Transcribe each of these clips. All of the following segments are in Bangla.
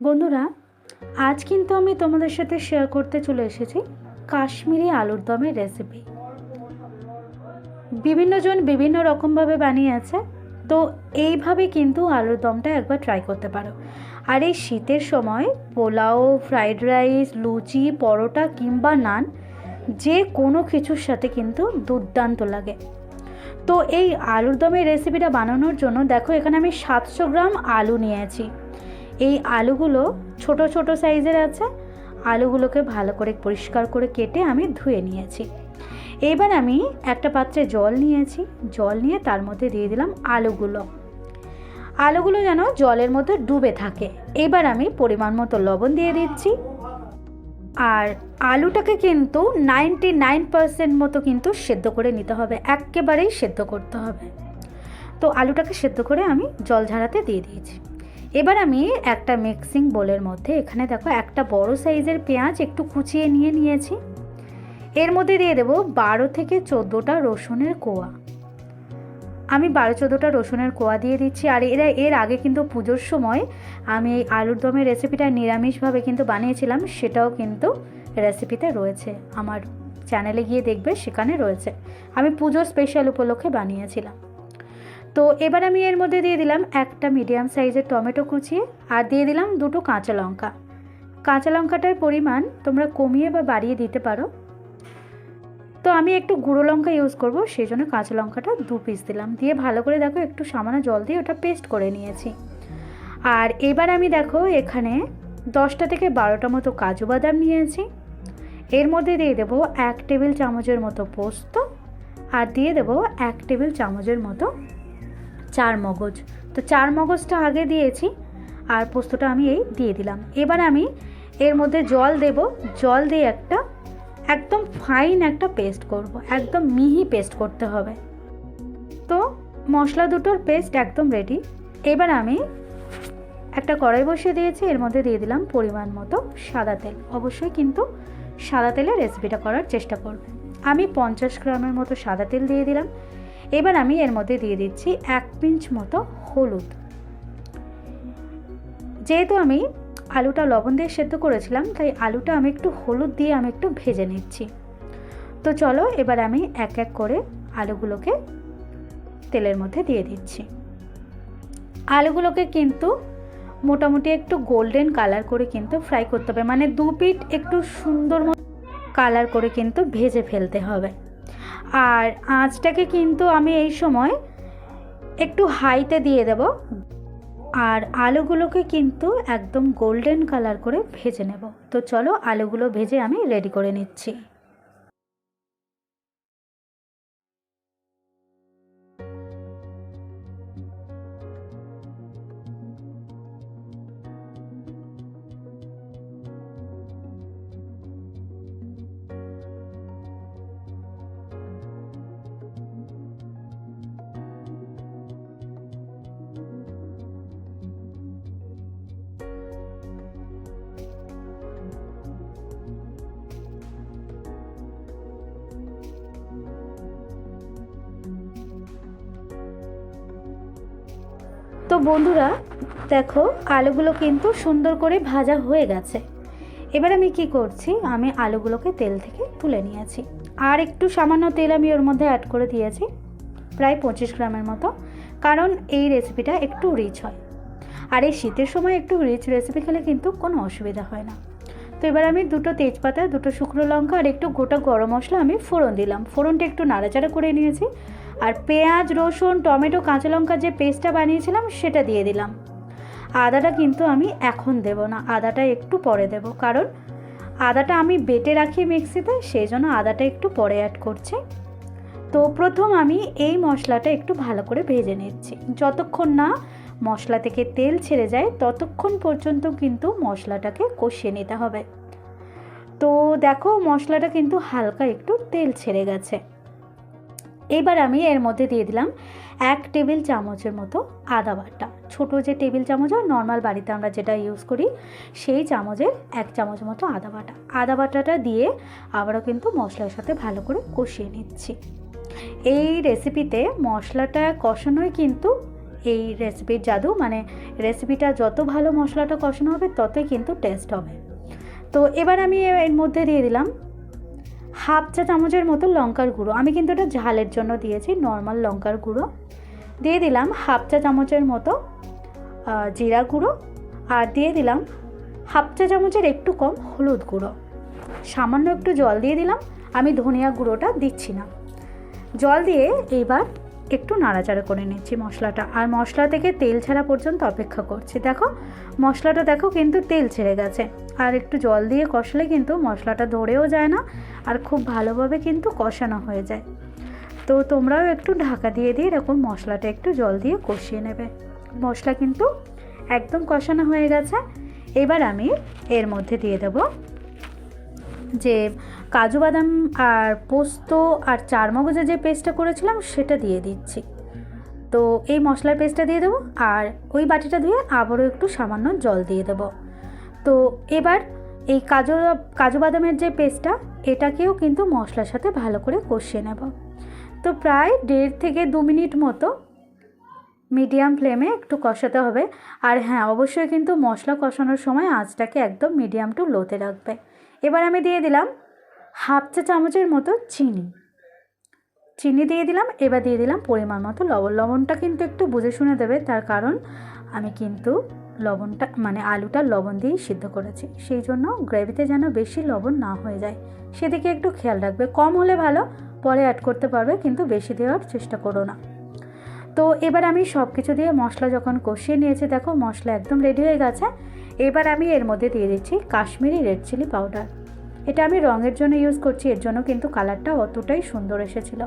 বন্ধুরা, আজ কিন্তু আমি তোমাদের সাথে শেয়ার করতে চলে এসেছি কাশ্মীরি আলুর দমের রেসিপি বিভিন্নজন বিভিন্ন রকমভাবে বানিয়েছে তো এইভাবে কিন্তু আলুর দমটা একবার ট্রাই করতে পারো। আর এই শীতের সময় পোলাও ফ্রাইড রাইস লুচি, পরোটা কিংবা নান, যে কোনো কিছুর সাথে কিন্তু দুর্দান্ত লাগে। তো এই আলুর দমের রেসিপিটা বানানোর জন্য দেখো, এখানে আমি সাতশো গ্রাম আলু নিয়েছি। এই আলুগুলো ছোট ছোট সাইজের আছে। আলুগুলোকে ভালো করে পরিষ্কার করে কেটে আমি ধুয়ে নিয়েছি। এবার আমি একটা পাত্রে জল নিয়েছি। জল নিয়ে তার মধ্যে দিয়ে দিলাম আলুগুলো। আলুগুলো যেন জলের মধ্যে ডুবে থাকে। এবার আমি পরিমাণ মতো লবণ দিয়ে দিচ্ছি। আর আলুটাকে কিন্তু নাইনটি নাইন পারসেন্ট মতো কিন্তু সেদ্ধ করে নিতে হবে। একেবারেই সেদ্ধ করতে হবে। তো আলুটাকে সেদ্ধ করে আমি জল ঝাড়াতে দিয়ে দিয়েছি। এবার আমি একটা মিক্সিং বোলের মধ্যে, এখানে দেখো একটা বড় সাইজের পেঁয়াজ একটু কুচিয়ে নিয়ে নিয়েছি। এর মধ্যে দিয়ে দেবো বারো থেকে চোদ্দোটা রসুনের কোয়া। আমি বারো চোদ্দোটা রসুনের কোয়া দিয়ে দিচ্ছি, আর এরা, এর আগে কিন্তু পুজোর সময় আমি এই আলুর দমের রেসিপিটা নিরামিষভাবে কিন্তু বানিয়েছিলাম, সেটাও কিন্তু রেসিপিতে রয়েছে। আমার চ্যানেলে গিয়ে দেখবে, সেখানে রয়েছে। আমি পুজোর স্পেশাল উপলক্ষে বানিয়েছিলাম। তো এবার আমি এর মধ্যে দিয়ে দিলাম একটা মিডিয়াম সাইজের টমেটো কুচিয়ে আর দিয়ে দিলাম দুটো কাঁচা লঙ্কা। কাঁচা লঙ্কাটার পরিমাণ তোমরা কমিয়ে বা বাড়িয়ে দিতে পারো। তো আমি একটু গুঁড়ো লঙ্কা ইউজ করব সেই জন্য কাঁচা লঙ্কাটা দু পিস দিলাম। দিয়ে ভালো করে দেখো একটু সামান্য জল দিয়ে ওটা পেস্ট করে নিয়েছি। আর এবার আমি দেখো এখানে দশটা থেকে বারোটা মতো কাজু বাদাম নিয়েছি। এর মধ্যে দিয়ে দেবো এক টেবিল চামচের মতো পোস্ত। আর দিয়ে দেবো এক টেবিল চামচের মতো চার মগজ। তো চার মগজটা আগে দিয়েছি আর পোস্তটা আমি এই দিয়ে দিলাম। এবার আমি এর মধ্যে জল দেব। জল দিয়ে একটা একদম ফাইন একটা পেস্ট করব। একদম মিহি পেস্ট করতে হবে। তো মশলা দুটোর পেস্ট একদম রেডি এবার আমি একটা কড়াই বসিয়ে দিয়েছি। এর মধ্যে দিয়ে দিলাম পরিমাণ মতো সাদা তেল। অবশ্যই কিন্তু সাদা তেলে রেসিপিটা করার চেষ্টা করবে। আমি পঞ্চাশ গ্রামের মতো সাদা তেল দিয়ে দিলাম। এবার আমি এর মধ্যে দিয়ে দিচ্ছি এক পিঞ্চ মতো হলুদ। যেহেতু আমি আলুটা লবণ দিয়ে সেদ্ধ করেছিলাম, তাই আলুটা আমি একটু হলুদ দিয়ে আমি একটু ভেজে নিচ্ছি। তো চলো এবার আমি এক এক করে আলুগুলোকে তেলের মধ্যে দিয়ে দিচ্ছি। আলুগুলোকে কিন্তু মোটামুটি একটু গোল্ডেন কালার করে কিন্তু ফ্রাই করতে হবে মানে দু পিঠ একটু সুন্দর মতো কালার করে কিন্তু ভেজে ফেলতে হবে। আর আঁচটাকে কিন্তু আমি এই সময় একটু হাইতে দিয়ে দেব। আর আলুগুলোকে কিন্তু একদম গোল্ডেন কালার করে ভেজে নেব। তো চলো আলুগুলো ভেজে আমি রেডি করে নিচ্ছি। বন্ধুরা, দেখো, আলুগুলো কিন্তু সুন্দর করে ভাজা হয়ে গেছে। এবার আমি কি করছি? আমি আলুগুলোকে তেল থেকে তুলে নিয়েছি। আর একটু সামান্য তেল আমি ওর মধ্যে অ্যাড করে দিয়েছি, প্রায় পঁচিশ গ্রামের মতো। কারণ এই রেসিপিটা একটু রিচ হয়। আর এই শীতের সময় একটু রিচ রেসিপি খেলে কিন্তু কোনো অসুবিধা হয় না। তো এবার আমি দুটো তেজপাতা, দুটো শুকনো লঙ্কা আর একটু গোটা গরম মশলা আমি ফোড়ন দিলাম। ফোড়নটা একটু নাড়াচাড়া করে নিয়েছি। আর পেঁয়াজ, রসুন, টমেটো, কাঁচা লঙ্কা যে পেস্টটা বানিয়েছিলাম সেটা দিয়ে দিলাম। আদাটা কিন্তু আমি এখন দেব না, আদাটা একটু পরে দেব। কারণ আদাটা আমি বেটে রাখি মিক্সিতে, সেই জন্য আদাটা একটু পরে অ্যাড করছি। তো প্রথম আমি এই মশলাটা একটু ভালো করে ভেজে নিচ্ছি। যতক্ষণ না মশলা থেকে তেল ছেড়ে যায়, ততক্ষণ পর্যন্ত কিন্তু মশলাটাকে কষিয়ে নিতে হবে। তো দেখো মশলাটা কিন্তু হালকা একটু তেল ছেড়ে গেছে। এবার আমি এর মধ্যে দিয়ে দিলাম এক টেবিল চামচের মতো আদা বাটা। ছোটো যে টেবিল চামচ হয় নর্মাল বাড়িতে আমরা যেটা ইউজ করি, সেই চামচের এক চামচ মতো আদা বাটা। আদা বাটাটা দিয়ে আবারও কিন্তু মশলার সাথে ভালো করে কষিয়ে নিচ্ছি। এই রেসিপিতে মশলাটা কষানোই কিন্তু এই রেসিপির জাদু মানে রেসিপিটা যত ভালো মশলাটা কষানো হবে, ততই কিন্তু টেস্ট হবে। তো এবার আমি এর মধ্যে দিয়ে দিলাম হাফ চা চামচের মতো লঙ্কার গুঁড়ো। আমি কিন্তু এটা ঝালের জন্য দিয়েছি নর্মাল লঙ্কার গুঁড়ো। দিয়ে দিলাম হাফ চা চামচের মতো জিরা গুঁড়ো। আর দিয়ে দিলাম হাফ চা চামচের একটু কম হলুদ গুঁড়ো। সামান্য একটু জল দিয়ে দিলাম। আমি ধনিয়া গুঁড়োটা দিচ্ছি না। জল দিয়ে এবার একটু নাড়াচাড়া করে নিচ্ছি মশলাটা। আর মশলা থেকে তেল ছাড়া পর্যন্ত অপেক্ষা করছি। দেখো, মশলাটা দেখো কিন্তু তেল ছেড়ে গেছে। আর একটু জল দিয়ে কষলে কিন্তু মশলাটা ধরেও যায় না আর খুব ভালোভাবে কিন্তু কষানো হয়ে যায়। তো তোমরাও একটু ঢাকা দিয়ে দিয়ে এরকম মশলাটা একটু জল দিয়ে কষিয়ে নেবে। মশলা কিন্তু একদম কষানো হয়ে গেছে। এবার আমি এর মধ্যে দিয়ে দেবো যে কাজু বাদাম আর পোস্ত আর চারমগজের যে পেস্টটা করেছিলাম সেটা দিয়ে দিচ্ছি। তো এই মশলার পেস্টটা দিয়ে দেবো আর ওই বাটিটা ধুয়ে আবারও একটু সামান্য জল দিয়ে দেবো। তো এবার এই কাজু কাজু বাদামের যে পেস্টটা, এটাকেও কিন্তু মশলার সাথে ভালো করে কষিয়ে নেব। তো প্রায় দেড় থেকে দু মিনিট মতো মিডিয়াম ফ্লেমে একটু কষাতে হবে। আর হ্যাঁ অবশ্যই কিন্তু মশলা কষানোর সময় আঁচটাকে একদম মিডিয়াম টু লোতে রাখবে। এবার আমি দিয়ে দিলাম হাফ চা চামচের মতো চিনি। চিনি দিয়ে দিলাম, এবার দিয়ে দিলাম পরিমাণ মতো লবণ। লবণটা কিন্তু একটু বুঝে শুনে দেবে, তার কারণ আমি কিন্তু লবণটা মানে আলুটা লবণ দিয়েই সিদ্ধ করেছি। সেই জন্য গ্রেভিতে যেন বেশি লবণ না হয়ে যায়। সেদিকে একটু খেয়াল রাখবে। কম হলে ভালো, পরে অ্যাড করতে পারবে, কিন্তু বেশি দেওয়ার চেষ্টা করো না। তো এবার আমি সব কিছু দিয়ে মশলা যখন কষিয়ে নিয়েছি, দেখো মশলা একদম রেডি হয়ে গেছে। এবার আমি এর মধ্যে দিয়ে দিচ্ছি কাশ্মীরি রেড চিলি পাউডার এটা আমি রঙের জন্য ইউজ করছি, এর জন্য কিন্তু কালারটা অতটাই সুন্দর এসেছিল।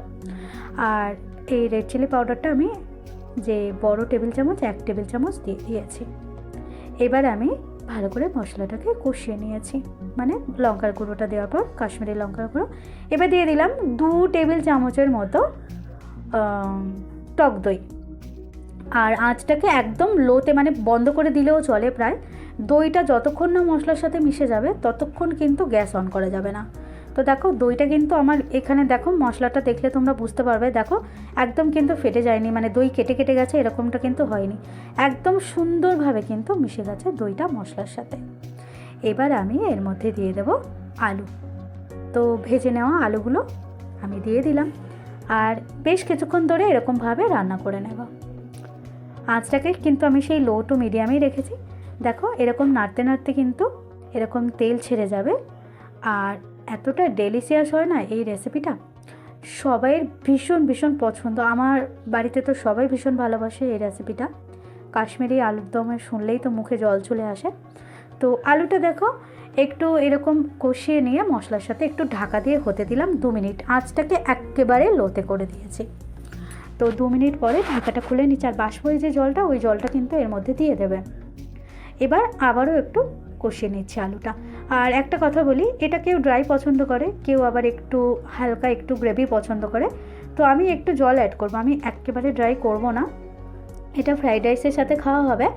আর এই রেড চিলি পাউডারটা আমি যে বড় টেবিল চামচ, এক টেবিল চামচ দিয়ে দিয়েছি। এবার আমি ভালো করে মশলাটাকে কষিয়ে নিয়েছি। মানে লঙ্কার গুঁড়োটা দেওয়ার পর, কাশ্মীরি লঙ্কার গুঁড়ো। এবার দিয়ে দিলাম দু টেবিল চামচের মতো টক দই। আর আঁচটাকে একদম লোতে মানে বন্ধ করে দিলেও চলে প্রায়। দইটা যতক্ষণ না মশলার সাথে মিশে যাবে, ততক্ষণ কিন্তু গ্যাস অন করা যাবে না। তো দেখো, দইটা কিন্তু আমার এখানে দেখো, মশলাটা দেখলে তোমরা বুঝতে পারবে। দেখো, একদম কিন্তু ফেটে যায়নি মানে দই কেটে কেটে গেছে, এরকমটা কিন্তু হয়নি। একদম সুন্দরভাবে কিন্তু মিশে গেছে দইটা মশলার সাথে। এবার আমি এর মধ্যে দিয়ে দেব আলু। তো ভেজে নেওয়া আলুগুলো আমি দিয়ে দিলাম। আর বেশ কিছুক্ষণ ধরে এরকমভাবে রান্না করে নেব। আঁচটাকে কিন্তু আমি সেই লো টু মিডিয়ামেই রেখেছি। দেখো, এরকম নাড়তে নাড়তে কিন্তু এরকম তেল ছেড়ে যাবে। আর এতটা ডেলিশিয়াস হয় না এই রেসিপিটা সবাইয়ের ভীষণ ভীষণ পছন্দ। আমার বাড়িতে তো সবাই ভীষণ ভালোবাসে এই রেসিপিটা কাশ্মীরি আলুর দমে শুনলেই তো মুখে জল চলে আসে। তো আলুটা দেখো একটু এরকম কষিয়ে নিয়ে মশলার সাথে একটু ঢাকা দিয়ে হতে দিলাম দু মিনিট। আঁচটাকে একেবারে লোতে করে দিয়েছি। তো দু মিনিট পরে ঢাকাটা খুলে নিচ্ছে। আর বাষ্পের যে জলটা, ওই জলটা কিন্তু এর মধ্যে দিয়ে দেবে। এবার আবারও একটু কষিয়ে নিচ্ছি আলুটা। আর একটা কথা বলি, এটা কেউ ড্রাই পছন্দ করে, কেউ আবার একটু হালকা, একটু গ্রেভি পছন্দ করে। তো আমি একটু জল অ্যাড করব। আমি একেবারে ড্রাই করব না। এটা ফ্রাইড রাইসের সাথে খাওয়া হবে।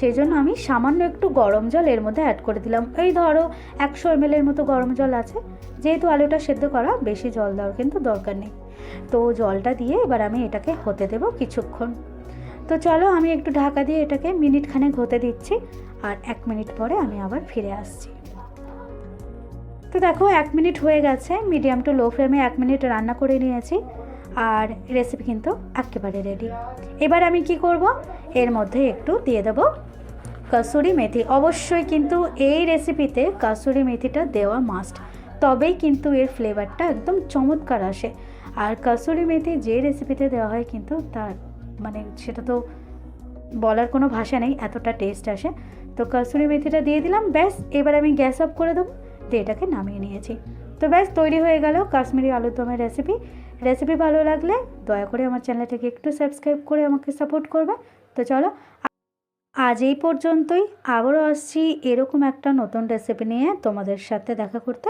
সেই জন্য আমি সামান্য একটু গরম জল এর মধ্যে অ্যাড করে দিলাম। এই ধরো একশো এম এর মতো গরম জল আছে। যেহেতু আলুটা সেদ্ধ করা, বেশি জল দেওয়ার কিন্তু দরকার নেই। তো জলটা দিয়ে এবার আমি এটাকে হতে দেব কিছুক্ষণ। তো চলো আমি একটু ঢাকা দিয়ে এটাকে মিনিট খানেক হতে দিচ্ছি। আর এক মিনিট পরে আমি আবার ফিরে আসছি। তো দেখো, এক মিনিট হয়ে গেছে। মিডিয়াম টু লো ফ্লেমে এক মিনিট রান্না করে নিয়েছি। আর রেসিপি কিন্তু একেবারে রেডি এবার আমি কি করব? এর মধ্যে একটু দিয়ে দেবো কাসুরি মেথি। অবশ্যই কিন্তু এই রেসিপিতে কাসুরি মেথিটা দেওয়া মাস্ট তবেই কিন্তু এর ফ্লেভারটা একদম চমৎকার আসে। আর কাসুরি মেথি যে রেসিপিতে দেওয়া হয় কিন্তু তার মানে সেটা তো বলার কোনো ভাষা নেই, এতটা টেস্ট আসে। তো কাসুরি মেথিটা দিয়ে দিলাম, ব্যাস। এবার আমি গ্যাস অফ করে দেবো, দিয়ে এটাকে নামিয়ে নিয়েছি। তো ব্যাস, তৈরি হয়ে গেল কাশ্মীরি আলুর দমের রেসিপি রেসিপি ভালো লাগলে দয়া করে আমার চ্যানেলটাকে একটু সাবস্ক্রাইব করে আমাকে সাপোর্ট করবে। তো চলো, আজ এই পর্যন্তই। আবারও আসছি এরকম একটা নতুন রেসিপি নিয়ে তোমাদের সাথে দেখা করতে।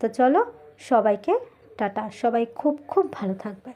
তো চলো, সবাইকে টাটা। সবাই খুব খুব ভালো থাকবে।